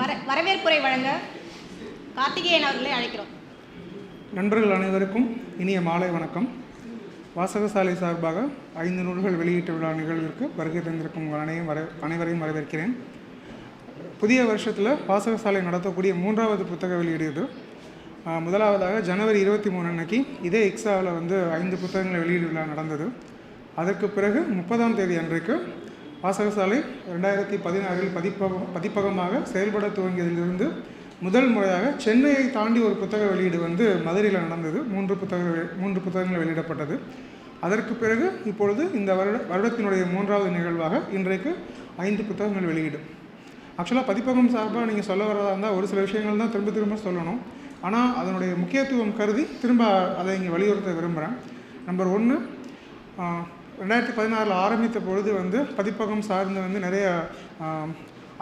வர வரவேற்புரை வழங்க கார்த்திகேயன் அவர்களை அழைக்கிறோம். நண்பர்கள் அனைவருக்கும் இனிய மாலை வணக்கம். வாசகசாலை சார்பாக ஐந்து நூல்கள் வெளியீட்டு விழா நிகழ்விற்கு வருகை தந்திருக்கும் உங்கள் அனைவரும் வர அனைவரையும் வரவேற்கிறேன். புதிய வருஷத்தில் வாசகசாலை நடத்தக்கூடிய மூன்றாவது புத்தக வெளியீடு இது. முதலாவதாக ஜனவரி இருபத்தி மூணு அன்னைக்கு இதே இக்ஸாவில் வந்து ஐந்து புத்தகங்களை வெளியீடு விழா நடந்தது. அதற்கு பிறகு முப்பதாம் தேதி அன்றைக்கு வாசகசாலை ரெண்டாயிரத்தி பதினாறில் பதிப்பகம் பதிப்பகமாக செயல்பட துவங்கியதிலிருந்து முதல் முறையாக சென்னையை தாண்டி ஒரு புத்தக வெளியீடு வந்து மதுரையில் நடந்தது. மூன்று புத்தகங்கள் மூன்று புத்தகங்கள் வெளியிடப்பட்டது. அதற்கு பிறகு இப்பொழுது இந்த வருட வருடத்தினுடைய மூன்றாவது நிகழ்வாக இன்றைக்கு ஐந்து புத்தகங்கள் வெளியீடு. ஆக்சுவலாக பதிப்பகம் சார்பாக நீங்கள் சொல்ல வரதா இருந்தால் ஒரு சில விஷயங்கள் தான் திரும்ப திரும்ப சொல்லணும். ஆனால் அதனுடைய முக்கியத்துவம் கருதி திரும்ப அதை இங்கே வலியுறுத்த விரும்புகிறேன் நம்பர் ஒன்று ரெண்டாயிரத்தி பதினாறில் ஆரம்பித்த பொழுது வந்து பதிப்பகம் சார்ந்து வந்து நிறைய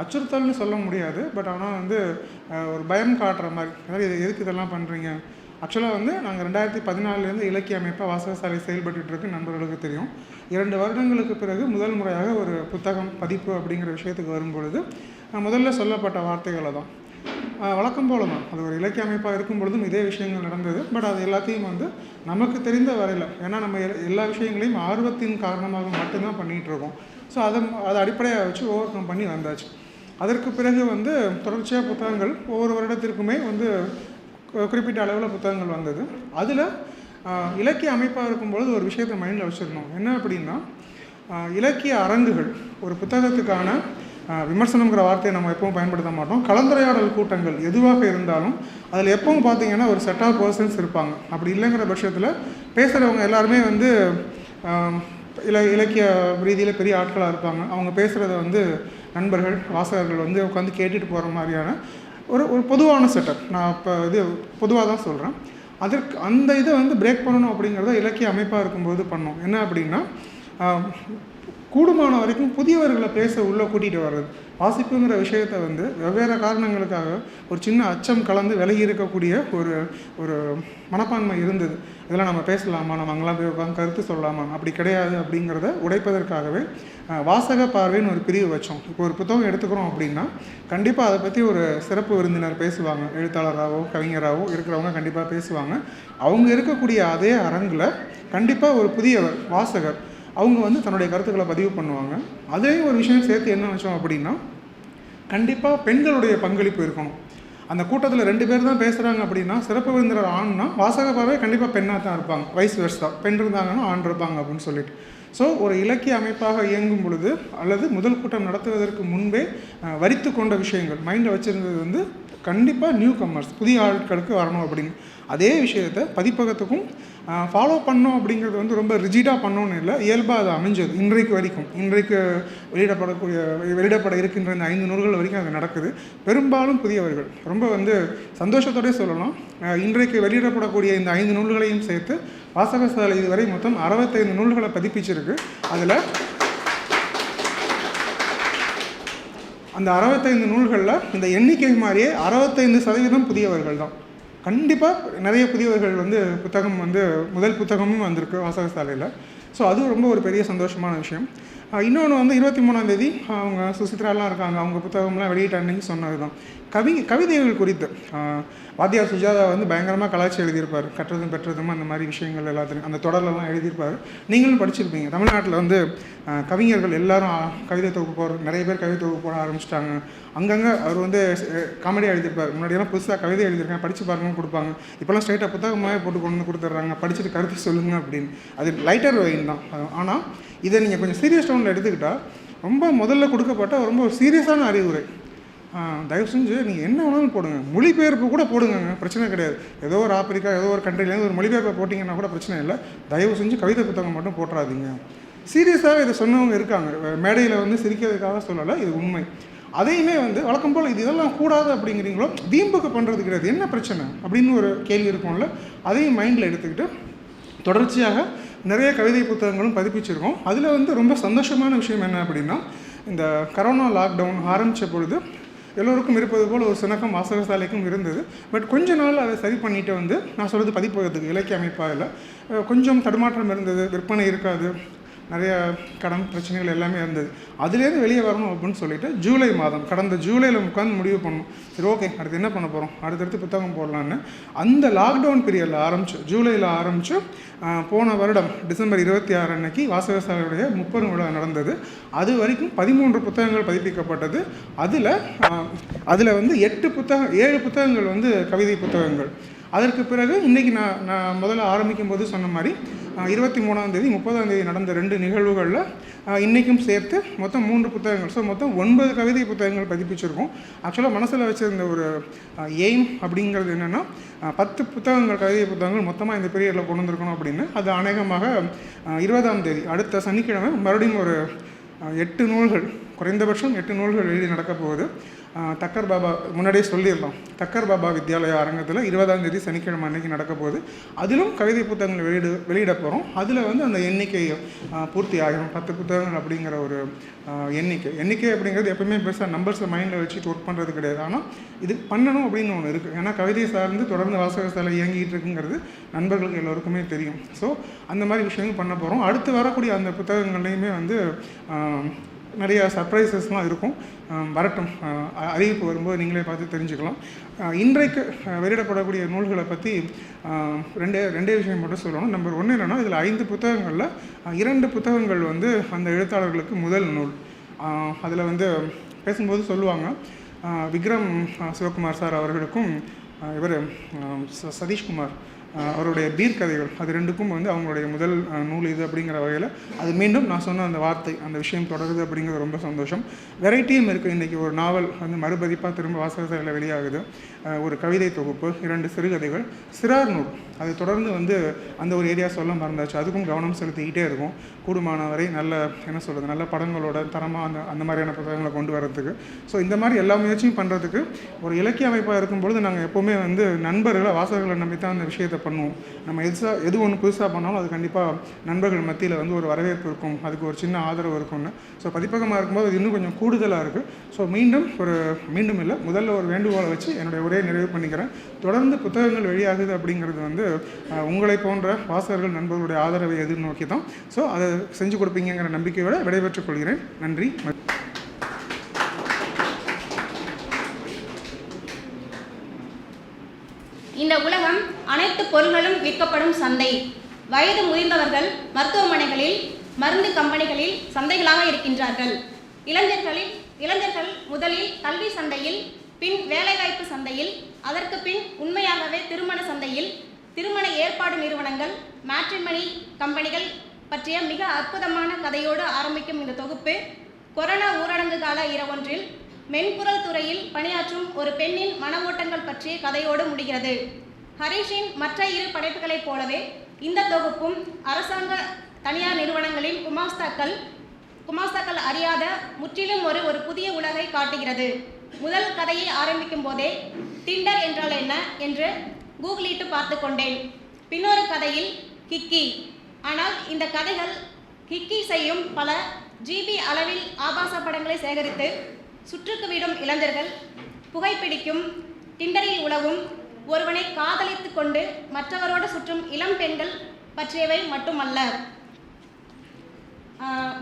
அச்சுறுத்தல்னு சொல்ல முடியாது. பட் ஆனால் வந்து ஒரு பயம் காட்டுற மாதிரி அதாவது இது எதுக்கு இதெல்லாம் பண்ணுறீங்க ஆக்சுவலாக வந்து நாங்கள் ரெண்டாயிரத்தி பதினாலுலேருந்து இலக்கிய அமைப்பாக வாசகசாலை செயல்பட்டுருக்கு இருக்கு நண்பர்களுக்கு தெரியும். இரண்டு வருடங்களுக்கு பிறகு முதல் முறையாக ஒரு புத்தகம் பதிப்பு அப்படிங்கிற விஷயத்துக்கு வரும்பொழுது முதல்ல சொல்லப்பட்ட வார்த்தைகளை தான் வழக்கம் போல தான். அது ஒரு இலக்கிய அமைப்பாக இருக்கும் பொழுதும் இதே விஷயங்கள் நடந்தது. பட் அது எல்லாத்தையும் வந்து நமக்கு தெரிந்த வரையில் ஏன்னா நம்ம எல்லா விஷயங்களையும் ஆர்வத்தின் காரணமாக மட்டும்தான் பண்ணிகிட்டு இருக்கோம். ஸோ அதை அதை அடிப்படையாக வச்சு ஓவர் கம் பண்ணி வந்தாச்சு. அதற்கு பிறகு வந்து தொடர்ச்சியாக புத்தகங்கள் ஒவ்வொரு வருடத்திற்குமே வந்து குறிப்பிட்ட அளவில் புத்தகங்கள் வந்தது. அதில் இலக்கிய அமைப்பாக இருக்கும்பொழுது ஒரு விஷயத்தை மைண்டில் வச்சுருந்தோம். என்ன அப்படின்னா இலக்கிய அரங்குகள் ஒரு புத்தகத்துக்கான விமர்சனங்கிற வார்த்தையை நம்ம எப்பவும் பயன்படுத்த மாட்டோம். கலந்துரையாடல் கூட்டங்கள் எதுவாக இருந்தாலும் அதில் எப்பவும் பார்த்தீங்கன்னா ஒரு செட் ஆஃப் பர்சன்ஸ் இருப்பாங்க. அப்படி இல்லைங்கிற பட்சத்தில் பேசுகிறவங்க எல்லாருமே வந்து இல இலக்கிய ரீதியில் பெரிய ஆட்களாக இருப்பாங்க. அவங்க பேசுகிறத வந்து நண்பர்கள் வாசகர்கள் வந்து உட்காந்து கேட்டுட்டு போகிற மாதிரியான ஒரு ஒரு பொதுவான செட்டப் நான் இப்போ இது பொதுவாக தான் சொல்கிறேன் அதற்கு அந்த இதை வந்து பிரேக் பண்ணணும் அப்படிங்கிறத இலக்கிய அமைப்பாக இருக்கும்போது பண்ணோம். என்ன அப்படின்னா கூடுமான வரைக்கும் புதியவர்களை பேச உள்ளே கூட்டிகிட்டு வர்றது. வாசிப்புங்கிற விஷயத்தை வந்து வெவ்வேறு காரணங்களுக்காக ஒரு சின்ன அச்சம் கலந்து விலகி இருக்கக்கூடிய ஒரு ஒரு மனப்பான்மை இருந்தது. இதெல்லாம் நம்ம பேசலாமா? நம்ம அங்கெல்லாம் போய் உட்காந்து கருத்து சொல்லலாமா? அப்படி கிடையாது அப்படிங்கிறத உடைப்பதற்காகவே வாசக பார்வைன்னு ஒரு பிரிவு வச்சோம். இப்போ ஒரு புத்தகம் எடுத்துக்கிறோம் அப்படின்னா கண்டிப்பாக அதை பற்றி ஒரு சிறப்பு விருந்தினர் பேசுவாங்க. எழுத்தாளராகவோ கவிஞராகவோ இருக்கிறவங்க கண்டிப்பாக பேசுவாங்க. அவங்க இருக்கக்கூடிய அதே அரங்கில் கண்டிப்பாக ஒரு புதியவர் வாசகர் அவங்க வந்து தன்னுடைய கருத்துக்களை பதிவு பண்ணுவாங்க. அதே ஒரு விஷயம் சேர்த்து என்ன வச்சோம் அப்படின்னா கண்டிப்பாக பெண்களுடைய பங்களிப்பு இருக்கணும் அந்த கூட்டத்தில் ரெண்டு பேர் தான் பேசுகிறாங்க அப்படின்னா சிறப்பு விருந்தினர் ஆண்னா வாசக கண்டிப்பாக பெண்ணாக தான் இருப்பாங்க. வயசு வருஷம் பெண் இருந்தாங்கன்னா ஆண் இருப்பாங்க அப்படின்னு சொல்லிட்டு. ஸோ ஒரு இலக்கிய அமைப்பாக இயங்கும் பொழுது அல்லது முதல் கூட்டம் நடத்துவதற்கு முன்பே வரித்து கொண்ட விஷயங்கள் மைண்டில் வச்சுருந்தது வந்து கண்டிப்பாக நியூ கம்மர்ஸ் புதிய ஆட்களுக்கு வரணும் அப்படின்னு. அதே விஷயத்தை பதிப்பகத்துக்கும் ஃபாலோ பண்ணோம் அப்படிங்கிறது வந்து ரொம்ப ரிஜிடாக பண்ணோன்னு இல்லை இயல்பாக அது அமைஞ்சது. இன்றைக்கு வரைக்கும் இன்றைக்கு வெளியிடப்படக்கூடிய வெளியிடப்பட இருக்கின்ற இந்த ஐந்து நூல்கள் வரைக்கும் அது நடக்குது. பெரும்பாலும் புதியவர்கள் ரொம்ப வந்து சந்தோஷத்தோடய சொல்லலாம். இன்றைக்கு வெளியிடப்படக்கூடிய இந்த ஐந்து நூல்களையும் சேர்த்து வாசகசாலை இதுவரை மொத்தம் அறுபத்தைந்து நூல்களை பதிப்பிச்சிருக்கு. அதில் அந்த அறுபத்தைந்து நூல்களில் இந்த எண்ணிக்கை மாதிரியே அறுபத்தைந்து சதவீதம் புதியவர்கள் தான் கண்டிப்பாக நிறைய புதியவர்கள் வந்து புத்தகம் வந்து முதல் புத்தகமும் வந்திருக்கு வாசகசாலையில். ஸோ அது ரொம்ப ஒரு பெரிய சந்தோஷமான விஷயம். இன்னொன்று வந்து இருபத்தி மூணாம் தேதி அவங்க சுசித்ராலாம் இருக்காங்க. அவங்க புத்தகம்லாம் வெளியிட்டாங்கன்னு சொன்னது தான் கவி கவிதைகள் குறித்து. வாத்தியார் சுஜாதா வந்து பயங்கரமாக கலாச்சி எழுதியிருப்பார். கற்றதும் பெற்றதும் அந்த மாதிரி விஷயங்கள் எல்லாத்துலையும். அந்த தொடர்லலாம் எழுதியிருப்பார். நீங்களும் படிச்சிருப்பீங்க. தமிழ்நாட்டில் வந்து கவிஞர்கள் எல்லாரும் கவிதை தொகுப்பு போகிற நிறைய பேர் கவிதை தொகுப்பு போட ஆரம்பிச்சிட்டாங்க. அங்கங்கே அவர் வந்து காமெடி எழுதியிருப்பார். முன்னாடியெல்லாம் புதுசாக கவிதை எழுதியிருக்கேன் படித்து பாருங்கன்னு கொடுப்பாங்க. இப்போல்லாம் ஸ்ட்ரைட்டாக புத்தகமாகவே போட்டு கொண்டு வந்து கொடுத்துட்றாங்க படிச்சுட்டு கருத்து சொல்லுங்க அப்படின்னு. அது லைட்டர் வெயின் தான். ஆனால் இதை நீங்கள் கொஞ்சம் சீரியஸ் டவுனில் எடுத்துக்கிட்டால் ரொம்ப முதல்ல கொடுக்கப்பட்ட ரொம்ப ஒரு சீரியஸான அறிவுரை. தயவு செஞ்சு நீங்கள் என்ன வேணாலும் போடுங்க. மொழிபெயர்ப்பு கூட போடுங்க பிரச்சனை கிடையாது. ஏதோ ஒரு ஆப்பிரிக்கா ஏதோ ஒரு கண்ட்ரிலேருந்து ஒரு மொழிபெயர்ப்பை போட்டிங்கன்னா கூட பிரச்சனை இல்லை. தயவு செஞ்சு கவிதை புத்தகம் மட்டும் போட்டுறாதீங்க. சீரியஸாக இதை சொன்னவங்க இருக்காங்க. மேடையில் வந்து சிரிக்கிறதுக்காக சொல்லலை இது உண்மை. அதையுமே வந்து வழக்கம் போல் இது இதெல்லாம் கூடாது அப்படிங்கிறீங்களோ வீம்புக்கு பண்ணுறது கிடையாது. என்ன பிரச்சனை? அப்படின்னு ஒரு கேள்வி இருக்கும்ல அதையும் மைண்டில் எடுத்துக்கிட்டு தொடர்ச்சியாக நிறைய கவிதை புத்தகங்களும் பதிப்பிச்சிருக்கோம். அதில் வந்து ரொம்ப சந்தோஷமான விஷயம் என்ன அப்படின்னா இந்த கரோனா லாக்டவுன் ஆரம்பித்த பொழுது எல்லோருக்கும் இருப்பது போல் ஒரு சுணக்கம் வாசகசாலைக்கும் இருந்தது. பட் கொஞ்ச நாள் அதை சரி பண்ணிட்டு வந்து நான் சொல்கிறது பதிப்பகத்துக்கு இலக்கிய அமைப்பாக இல்லை கொஞ்சம் தடுமாற்றம் இருந்தது விற்பனை இருக்காது. நிறைய கடன் பிரச்சனைகள் எல்லாமே இருந்தது. அதுலேருந்து வெளியே வரணும் அப்படின்னு சொல்லிட்டு ஜூலை மாதம் கடந்த ஜூலையில் உட்காந்து முடிவு பண்ணோம். சரி ஓகே அடுத்து என்ன பண்ண போகிறோம் அடுத்தடுத்து புத்தகம் போடலான்னு. அந்த லாக்டவுன் பீரியடில் ஆரம்பிச்சு ஜூலையில் ஆரம்பித்து போன வருடம் டிசம்பர் இருபத்தி ஆறு அன்னைக்கு வாசகசாலையுடைய முப்பது விழா நடந்தது. அது வரைக்கும் பதிமூன்று புத்தகங்கள் பதிப்பிக்கப்பட்டது. அதில் அதில் வந்து எட்டு புத்தகம் ஏழு புத்தகங்கள் வந்து கவிதை புத்தகங்கள். அதற்கு பிறகு இன்றைக்கி நான் நான் முதல்ல ஆரம்பிக்கும் போது சொன்ன மாதிரி இருபத்தி மூணாம் தேதி முப்பதாம் தேதி நடந்த ரெண்டு நிகழ்வுகளில் இன்றைக்கும் சேர்த்து மொத்தம் மூன்று புத்தகங்கள். ஸோ மொத்தம் ஒன்பது கவிதை புத்தகங்கள் பதிப்பிச்சிருக்கோம். ஆக்சுவலாக மனசில் வச்சிருந்த ஒரு எய்ம் அப்படிங்கிறது என்னென்னா பத்து புத்தகங்கள் கவிதை புத்தகங்கள் மொத்தமாக இந்த பீரியடில் கொண்டு வந்திருக்கணும் அப்படின்னு. அது அநேகமாக இருபதாம் தேதி அடுத்த சனிக்கிழமை மறுபடியும் ஒரு எட்டு நூல்கள் குறைந்தபட்சம் எட்டு நூல்கள் எழுதி நடக்க போகுது. தக்கர் பாபா முன்னாடியே சொல்லிடலாம் தக்கர் பாபா வித்யாலயா அரங்கத்தில் இருபதாம் தேதி சனிக்கிழமை அன்னைக்கு நடக்க போகுது. அதிலும் கவிதை புத்தகங்கள் வெளியிட வெளியிட போகிறோம் அதில் வந்து அந்த எண்ணிக்கை பூர்த்தி ஆகிடும் பத்து புத்தகங்கள் அப்படிங்கிற ஒரு எண்ணிக்கை. எண்ணிக்கை அப்படிங்கிறது எப்பவுமே பெருசாக நம்பர்ஸை மைண்டில் வச்சுட்டு ஒர்க் பண்ணுறது கிடையாது. ஆனால் இது பண்ணணும் அப்படின்னு ஒன்று இருக்குது ஏன்னா கவிதை சார்ந்து தொடர்ந்து வாசகசாலை இயங்கிட்டு இருக்குங்கிறது நண்பர்களுக்கு எல்லோருக்குமே தெரியும். ஸோ அந்த மாதிரி விஷயங்கள் பண்ண போகிறோம் அடுத்து வரக்கூடிய அந்த புத்தகங்கள்லையுமே வந்து நிறைய சர்ப்ரைசஸ்லாம் இருக்கும். வரட்டும். அறிவிப்பு வரும்போது நீங்களே பார்த்து தெரிஞ்சுக்கலாம். இன்றைக்கு வெளியிடப்படக்கூடிய நூல்களை பற்றி ரெண்டே ரெண்டே விஷயம் மட்டும் சொல்லணும். நம்பர் ஒன்று என்னென்னா இதில் ஐந்து புத்தகங்களில் இரண்டு புத்தகங்கள் வந்து அந்த எழுத்தாளர்களுக்கு முதல் நூல். அதில் வந்து பேசும்போது சொல்லுவாங்க விக்ரம் சிவகுமார் சார் அவர்களுக்கும் இவர் சதீஷ்குமார் அவருடைய பீர் கதைகள் அது ரெண்டுக்கும் வந்து அவங்களுடைய முதல் நூல் இது அப்படிங்கிற வகையில் அது மீண்டும் நான் சொன்ன அந்த வார்த்தை அந்த விஷயம் தொடருது அப்படிங்கிறது ரொம்ப சந்தோஷம். வெரைட்டியும் இருக்குது இன்றைக்கி ஒரு நாவல் வந்து மறுபதிப்பாக திரும்ப வாசகசாலையில் வெளியாகுது. ஒரு கவிதை தொகுப்பு இரண்டு சிறுகதைகள் சிறார் நூல். அது தொடர்ந்து வந்து அந்த ஒரு ஏரியா சொல்ல மறந்தாச்சு. அதுக்கும் கவனம் செலுத்திக்கிட்டே இருக்கும். கூடுமானவரை நல்ல என்ன சொல்கிறது நல்ல படங்களோட தரமாக அந்த அந்த மாதிரியான புத்தகங்களை கொண்டு வரதுக்கு ஸோ இந்த மாதிரி எல்லா முயற்சியும் பண்ணுறதுக்கு ஒரு இலக்கிய அமைப்பாக இருக்கும்பொழுது நாங்கள் எப்போவுமே வந்து நண்பர்களை வாசகர்களை நம்பி தான் அந்த விஷயத்தை பண்ணுவோம். நம்ம எதுசா எது ஒன்று புதுசாக பண்ணாலும் அது கண்டிப்பாக நண்பர்கள் மத்தியில் வந்து ஒரு வரவேற்பு இருக்கும். அதுக்கு ஒரு சின்ன ஆதரவு இருக்கும்னு. ஸோ பதிப்பகமாக இருக்கும்போது அது இன்னும் கொஞ்சம் கூடுதலாக இருக்குது ஸோ மீண்டும் ஒரு மீண்டும் இல்லை முதல்ல ஒரு வேண்டுகோளை வச்சு என்னுடைய உரையை நிறைவு பண்ணிக்கிறேன். தொடர்ந்து புத்தகங்கள் வெளியாகுது அப்படிங்கிறது வந்து உங்களை போன்ற வாசகர்கள் நண்பர்களுடைய ஆதரவை எதிர்நோக்கி தான். ஸோ அதை செஞ்சு கொடுப்பீங்கிற நம்பிக்கையோடு விடைபெற்றுக் கொள்கிறேன். நன்றி. இந்த உலக அனைத்து பொருள்களும் விற்கப்படும் சந்தை. வயது முதிர்ந்தவர்கள் மருத்துவமனைகளில் மருந்து கம்பெனிகளில் சந்தைகளாக இருக்கின்றார்கள். இளைஞர்களில் இளைஞர்கள் முதலில் கல்வி சந்தையில் பின் வேலைவாய்ப்பு சந்தையில் அதற்கு பின் உண்மையாகவே திருமண சந்தையில் திருமண ஏற்பாடு நிறுவனங்கள் மேட்ரிமணி கம்பெனிகள் பற்றிய மிக அற்புதமான கதையோடு ஆரம்பிக்கும் இந்த தொகுப்பு கொரோனா ஊரடங்கு கால இரவொன்றில் மென்பொருள் துறையில் பணியாற்றும் ஒரு பெண்ணின் மன ஓட்டங்கள் பற்றிய கதையோடு முடிகிறது. ஹரிஷின் மற்ற இரு படைப்புகளைப் போலவே இந்த தொகுப்பும் அரசாங்க தனியார் நிறுவனங்களின் குமாஸ்தாக்கள் குமாஸ்தாக்கள் அறியாத முற்றிலும் ஒரு ஒரு புதிய உலகை காட்டுகிறது. முதல் கதையை ஆரம்பிக்கும் போதே டிண்டர் என்றால் என்ன? என்று கூகுளிட்டு பார்த்து கொண்டேன். பின்னொரு கதையில் கிக்கி ஆனால் இந்த கதைகள் கிக்கி செய்யும் பல ஜிபி அளவில் ஆபாச படங்களை சேகரித்து சுற்றுக்கு விடும் இளைஞர்கள் புகைப்பிடிக்கும் டிண்டரில் உலவும் ஒருவனை காதலித்து கொண்டு மற்றவரோடு சுற்றும் இளம் பெண்கள் பற்றியவை மட்டுமல்ல.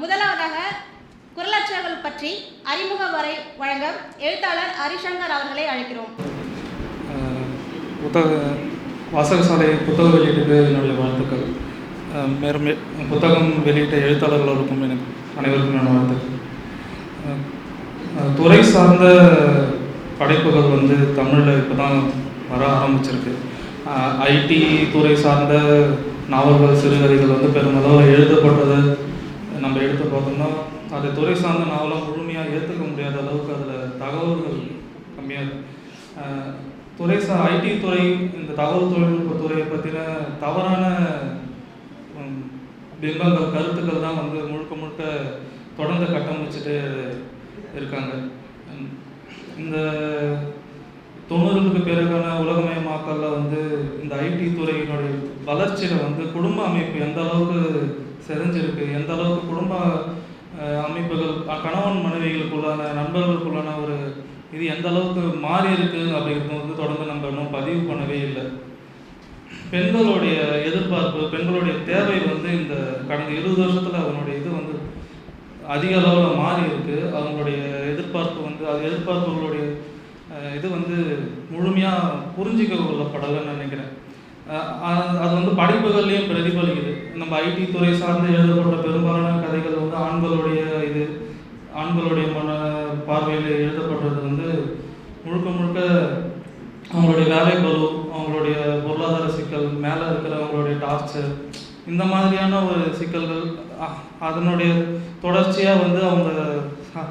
முதலாவதாக குரலற்றவர்கள் பற்றி அறிமுக வரை வழங்க எழுத்தாளர் ஹரிசங்கர் அவர்களை அழைக்கிறோம். புத்தக வாசகசாலை புத்தக வெளியீட்டுக்கு என்னுடைய வாழ்த்துக்கள். மேலும் புத்தகம் வெளியிட்ட எழுத்தாளர்களுக்கும் எனக்கு அனைவருக்கும் என்னோட வாழ்த்துக்கள். துறை சார்ந்த படைப்புகள் வந்து தமிழில் இப்போ தான் வர ஆரம்பிச்சிருக்கு. ஐடி துறை சார்ந்த நாவல்கள் சிறுகதைகள் வந்து பெருமளவில் எழுதப்பட்டதை. நம்ம எடுத்து பார்த்தோம்னா அது துறை சார்ந்த நாவலாக முழுமையாக ஏற்றுக்க முடியாத அளவுக்கு அதில் தகவல்கள் கம்மியாக துறை சா ஐடி துறை இந்த தகவல் தொழில்நுட்ப துறையை பற்றின தவறான பிம்பங்கள் கருத்துக்கள் தான் வந்து முழுக்க முழுக்க தொடர்ந்து கட்டமைச்சிட்டு இருக்காங்க. இந்த தொண்ணூறுக்கு பிறகான உலகமயமாக்கல்ல வந்து இந்த ஐடி துறையினுடைய வளர்ச்சியில் வந்து குடும்ப அமைப்பு எந்த அளவுக்கு செறிஞ்சிருக்கு எந்த அளவுக்கு குடும்ப அமைப்புகள் கணவன் மனைவிகளுக்குள்ளான நண்பர்களுக்குள்ளான ஒரு இது எந்த அளவுக்கு மாறி இருக்கு அப்படிங்கிறது வந்து தொடர்ந்து நம்ம இன்னும் பதிவு பண்ணவே இல்லை. பெண்களுடைய எதிர்பார்ப்பு பெண்களுடைய தேவை வந்து இந்த கடந்த இருபது வருஷத்தில் அவனுடைய இது வந்து அதிக அளவில் மாறி இருக்கு. அவங்களுடைய எதிர்பார்ப்பு வந்து அது எதிர்பார்ப்புகளுடைய இது வந்து முழுமையாக புரிஞ்சிக்க கொள்ளப்படலைன்னு நினைக்கிறேன். அது- அது வந்து படைப்புகள்லையும் பிரதிபலிக்குது. நம்ம ஐடி துறை சார்ந்து எழுதப்பட்ட பெரும்பாலான கதைகள் வந்து ஆண்களுடைய இது ஆண்களுடைய மன பார்வையில் எழுதப்பட்டது வந்து முழுக்க முழுக்க அவங்களுடைய வேலை பளு அவங்களுடைய பொருளாதார சிக்கல் மேலே இருக்கிற அவங்களுடைய டார்ச்சர் இந்த மாதிரியான ஒரு சிக்கல்கள் அதனுடைய தொடர்ச்சியாக வந்து அவங்க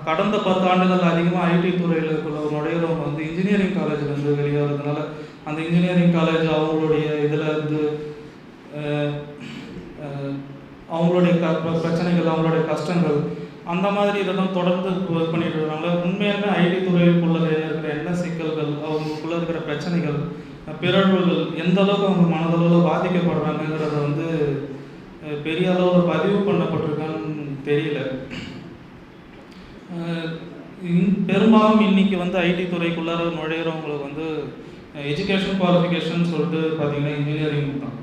கடந்த பத்து ஆண்டுகள் அதிகமாக ஐடி துறையில் இருக்கிற நுழையிறவங்க வந்து இன்ஜினியரிங் காலேஜ்லேருந்து வெளியாகிறதுனால அந்த இன்ஜினியரிங் காலேஜ் அவங்களுடைய இதில் இருந்து அவங்களுடைய க பிரச்சனைகள் அவங்களுடைய கஷ்டங்கள் அந்த மாதிரி இதெல்லாம் தொடர்ந்து ஒர்க் பண்ணிட்டு இருக்காங்க. உண்மையான ஐடி துறைக்குள்ள இருக்கிற என்ன சிக்கல்கள் அவங்களுக்குள்ளே இருக்கிற பிரச்சனைகள் பிறழ்வுகள் எந்த அளவுக்கு அவங்க மனதளவில் பாதிக்கப்படுறாங்கங்கிறத வந்து பெரிய அளவில் பதிவு பண்ணப்பட்டிருக்கான்னு தெரியல. பெரும்பாலும் இன்றைக்கி வந்து ஐடி துறைக்குள்ளார நுழையிறவங்களுக்கு வந்து எஜுகேஷன் குவாலிஃபிகேஷன் சொல்லிட்டு பார்த்தீங்கன்னா இன்ஜினியரிங் தான்.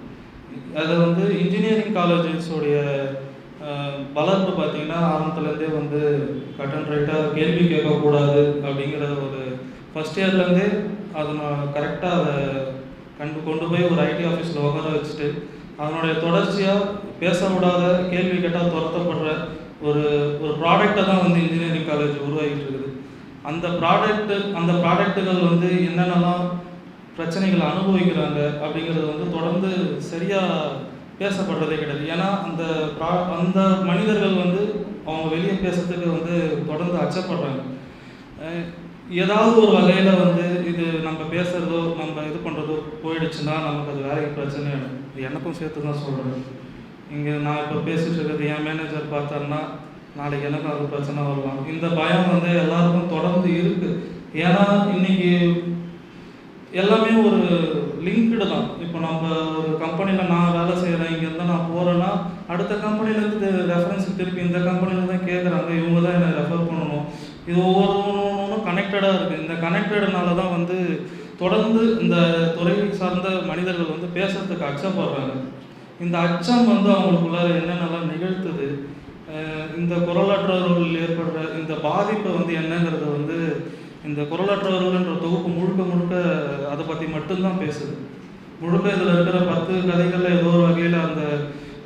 அது வந்து இன்ஜினியரிங் காலேஜஸோடைய வளர்ப்பு பார்த்தீங்கன்னா ஆரம்பத்துலேருந்தே வந்து கட் அண்ட் ரைட்டாக கேள்வி கேட்கக்கூடாது அப்படிங்கிற ஒரு ஃபஸ்ட் இயர்லேருந்தே அதை நான் கரெக்டாக அதை கண்டு கொண்டு போய் ஒரு ஐடி ஆஃபீஸில் உட்கார வச்சுட்டு அதனுடைய தொடர்ச்சியாக பேச விடாத கேள்வி கேட்டால் துரத்தப்படுற ஒரு ஒரு ப்ராடக்டை தான் வந்து இன்ஜினியரிங் காலேஜ் உருவாகிட்டு இருக்குது. அந்த ப்ராடக்ட்டு அந்த ப்ராடக்ட்டுகள் வந்து என்னென்னலாம் பிரச்சனைகளை அனுபவிக்கிறாங்க அப்படிங்கிறது வந்து தொடர்ந்து சரியாக பேசப்படுறதே கிடையாது. ஏன்னா அந்த ப்ரா அந்த மனிதர்கள் வந்து அவங்க வெளியே பேசுறதுக்கு வந்து தொடர்ந்து அச்சப்படுறாங்க. ஏதாவது ஒரு வகையில் வந்து இது நம்ம பேசுகிறதோ நம்ம இது பண்ணுறதோ போயிடுச்சுன்னா நமக்கு அது வேலைக்கு பிரச்சனை இது எனக்கும் சேர்த்து தான் சொல்கிறேன் இங்கே நான் இப்போ பேசிட்டு இருக்கிறது என் மேனேஜர் பார்த்தாருன்னா நாளைக்கு எனக்கும் அது பிரச்சனை வரலாம் இந்த பயம் வந்து எல்லாருக்கும் தொடர்ந்து இருக்குது ஏன்னா இன்னைக்கு எல்லாமே ஒரு லிங்க்டு தான். இப்போ நம்ம ஒரு கம்பெனியில் நான் வேலை செய்கிறேன் இங்கேருந்து நான் போகிறேன்னா அடுத்த கம்பெனிலேருந்து ரெஃபரன்ஸ் திருப்பி இந்த கம்பெனியில் தான் கேட்குறாங்க இவங்க தான் என்னை ரெஃபர் பண்ணணும். இது ஒவ்வொருவனும் கனெக்டடாக இருக்குது இந்த கனெக்டடுனால தான் வந்து தொடர்ந்து இந்த துறை சார்ந்த மனிதர்கள் வந்து பேசுறதுக்கு அச்சப்படுறாங்க. இந்த அச்சம் வந்து அவங்களுக்குள்ளார என்னென்னலாம் நிகழ்த்துது இந்த குரலற்றவர்கள் ஏற்படுற இந்த பாதிப்பை வந்து என்னங்கிறத வந்து இந்த குரலற்றவர்கள்ன்ற தொகுப்பு முழுக்க முழுக்க அதை பற்றி மட்டும்தான் பேசுது. முழுக்க இதில் இருக்கிற பத்து கதைகளில் ஏதோ ஒரு வகையில் அந்த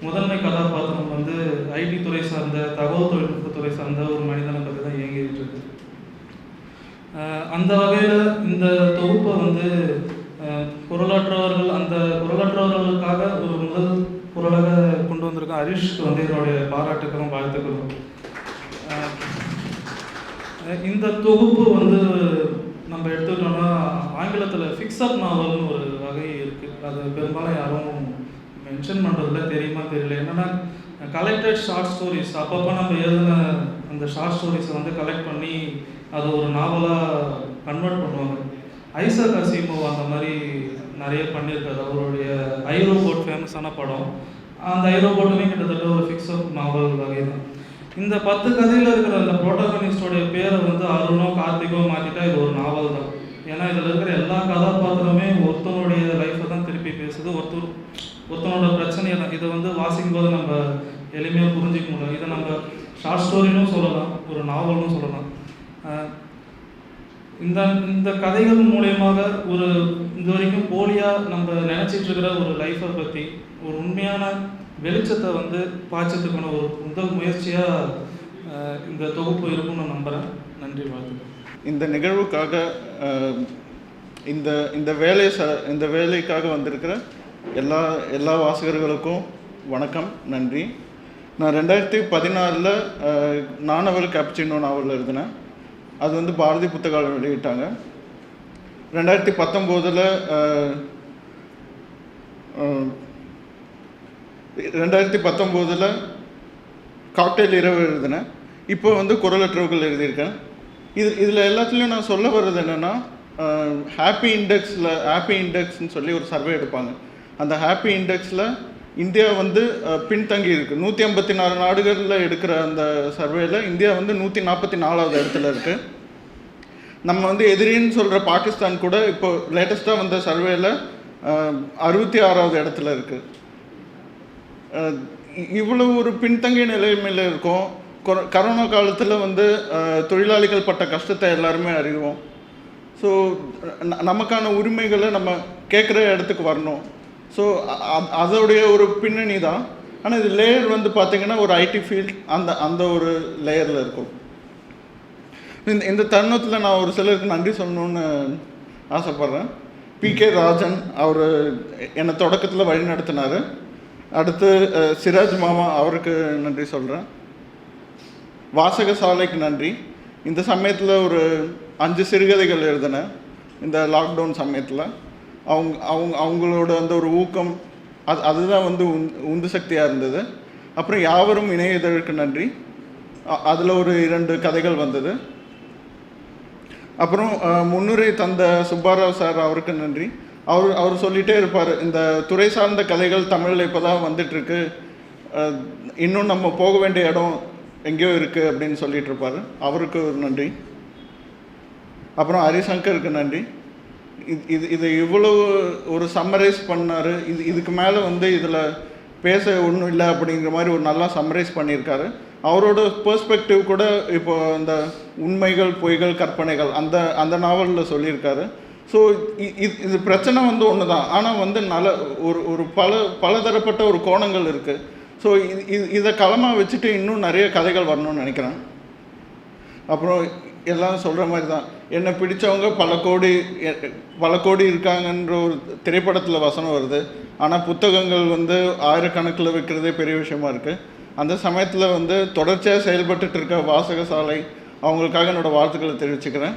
முதன்மை கதாபாத்திரம் வந்து ஐடி துறை சார்ந்த தகவல் தொழில்நுட்பத்துறை சார்ந்த ஒரு மனிதனை பற்றி தான் இயங்கிட்டு இருக்கு. அந்த வகையில் இந்த தொகுப்பை வந்து குரலற்றவர்கள் அந்த குரலற்றவர்களுக்காக ஒரு முதல் குரலாக கொண்டு வந்திருக்கோம் ஹரிஷ்க்கு வந்து என்னுடைய பாராட்டுக்களும் வாழ்த்துக்களும் இந்த தொகுப்பு வந்து நம்ம எடுத்துக்கிட்டோம்னா ஆங்கிலத்தில் ஃபிக்ஸப் நாவல்னு ஒரு வகை இருக்குது அது பெரும்பாலும் யாரும் மென்ஷன் பண்ணுறதுல தெரியுமா தெரியல. என்னென்னா கலெக்டட் ஷார்ட் ஸ்டோரிஸ் அப்பப்போ நம்ம எழுதின அந்த ஷார்ட் ஸ்டோரிஸை வந்து கலெக்ட் பண்ணி அதை ஒரு நாவலாக கன்வெர்ட் பண்ணுவாங்க. ஐசக் அசீமோ அந்த மாதிரி நிறைய பண்ணியிருக்காரு. அவருடைய ஐரோபோட் ஃபேமஸான படம். அந்த ஐரோபோட்டுமே கிட்டத்தட்ட ஒரு ஃபிக்ஸப் நாவல் வகை தான் இந்த பத்து கதையில் இருக்கிற அந்த புரோட்டோகனிஸ்டோடைய பேரை வந்து அருணோ கார்த்திகோ மாற்றிட்டா இது ஒரு நாவல் தான். ஏன்னா இதில் இருக்கிற எல்லா கதாபாத்திரமே ஒருத்தனுடைய லைஃப்பை தான் திருப்பி பேசுது. ஒருத்தர் ஒருத்தனோட பிரச்சனையை தான் இதை வந்து வாசிக்கும் போது நம்ம எளிமையாக புரிஞ்சிக்க முடியும். இதை நம்ம ஷார்ட் ஸ்டோரினும் சொல்லலாம் ஒரு நாவல்னு சொல்லலாம். இந்த இந்த கதைகள் மூலயமாக ஒரு இது வரைக்கும் போலியாக நம்ம நினச்சிட்டு இருக்கிற ஒரு லைஃப்பை பற்றி ஒரு உண்மையான வெளிச்சத்தை வந்து பாய்ச்சத்துக்கான ஒரு முதல் முயற்சியாக இந்த தொகுப்பு இருக்கும்னு நான் நம்புகிறேன் நன்றி வாழ்த்துக்கள். இந்த நிகழ்வுக்காக இந்த இந்த வேலை ச இந்த வேலைக்காக வந்திருக்கிற எல்லா எல்லா வாசகர்களுக்கும் வணக்கம் நன்றி. நான் ரெண்டாயிரத்தி பதினாலில் நானவல் கேப்சினோ நாவல் எழுதினேன். அது வந்து பாரதி புத்தகால் வெளியிட்டாங்க. ரெண்டாயிரத்தி பத்தொம்போதில் ரெண்டாயிரத்தி பத்தொம்போதில் காக்டெயில் இரவு எழுதினேன். இப்போ வந்து குரலற்றவர்கள் எழுதியிருக்கேன். இது இதில் எல்லாத்துலேயும் நான் சொல்ல வர்றது என்னென்னா ஹாப்பி இண்டெக்ஸில் ஹாப்பி இண்டெக்ஸ்னு சொல்லி ஒரு சர்வே எடுப்பாங்க. அந்த ஹாப்பி இண்டெக்ஸில் இந்தியா வந்து பின்தங்கி இருக்குது நூற்றி ஐம்பத்தி நாலு நாடுகளில் எடுக்கிற அந்த சர்வேயில் இந்தியா வந்து நூற்றி நாற்பத்தி நாலாவது இடத்துல இருக்குது நம்ம வந்து எதிரின்னு சொல்கிற பாகிஸ்தான் கூட இப்போ லேட்டஸ்ட்டாக வந்த சர்வேல அறுபத்தி ஆறாவது இடத்துல இருக்குது இவ்வளோ இவ்வளவு ஒரு பின்தங்கிய நிலைமையில் இருக்கும். கரோனா காலத்தில் வந்து தொழிலாளிகள் பட்ட கஷ்டத்தை எல்லாருமே அறிவோம். ஸோ நமக்கான உரிமைகளை நம்ம கேட்குற இடத்துக்கு வரணும். ஸோ அதோடைய ஒரு பின்னணி தான் ஆனால் இது லேயர் வந்து பார்த்திங்கன்னா ஒரு ஐடி ஃபீல்ட் அந்த அந்த ஒரு லேயரில் இருக்கும். இந்த இந்த தருணத்தில் நான் ஒரு சிலருக்கு நன்றி சொல்லணும்னு ஆசைப்பட்றேன். பி கே ராஜன் அவர் என்னை தொடக்கத்தில் வழி நடத்தினார். அடுத்து சிராஜ் மாமா அவருக்கு நன்றி சொல்கிறேன் வாசக சாலைக்கு நன்றி. இந்த சமயத்தில் ஒரு அஞ்சு சிறுகதைகள் எழுதினேன் இந்த லாக்டவுன் சமயத்தில். அவங்க அவங்க அவங்களோட அந்த ஒரு ஊக்கம் அது அதுதான் வந்து உந் உந்து சக்தியாக இருந்தது. அப்புறம் யாவரும் இணைய இதழுக்கு நன்றி அதில் ஒரு இரண்டு கதைகள் வந்தது. அப்புறம் முன்னுரை தந்த சுப்பாராவ் சார் அவருக்கு நன்றி. அவர் அவர் சொல்லிகிட்டே இருப்பார் இந்த துறை சார்ந்த கதைகள் தமிழில் இப்போ தான் வந்துட்டுருக்கு இன்னும் நம்ம போக வேண்டிய இடம் எங்கேயோ இருக்குது அப்படின்னு சொல்லிட்டு இருப்பார். அவருக்கு ஒரு நன்றி. அப்புறம் ஹரிசங்கருக்கு நன்றி. இது இது இதை இவ்வளவு ஒரு சம்மரைஸ் பண்ணார். இது இதுக்கு மேலே வந்து இதில் பேச ஒன்றும் இல்லை அப்படிங்கிற மாதிரி ஒரு நல்லா சம்மரைஸ் பண்ணியிருக்காரு. அவரோட பெர்ஸ்பெக்டிவ் கூட இப்போ அந்த உண்மைகள் பொய்கள் கற்பனைகள் அந்த அந்த நாவலில் சொல்லியிருக்காரு. ஸோ இது இது பிரச்சனை வந்து ஒன்று தான் ஆனால் வந்து நல ஒரு ஒரு பல பலதரப்பட்ட ஒரு கோணங்கள் இருக்குது ஸோ இது இது- இதை களமாக வச்சுட்டு இன்னும் நிறைய கதைகள் வரணும்னு நினைக்கிறேன். அப்புறம் எல்லாம் சொல்கிற மாதிரி தான் என்னை பிடிச்சவங்க பல கோடி பல கோடி இருக்காங்கன்ற ஒரு திரைப்படத்தில் வசனம் வருது. ஆனால் புத்தகங்கள் வந்து ஆயிரக்கணக்கில் வைக்கிறதே பெரிய விஷயமா இருக்குது அந்த சமயத்தில் வந்து தொடர்ச்சியாக செயல்பட்டுட்டு இருக்க வாசகசாலை அவங்களுக்காக என்னோடய வாழ்த்துக்களை தெரிவிச்சுக்கிறேன்.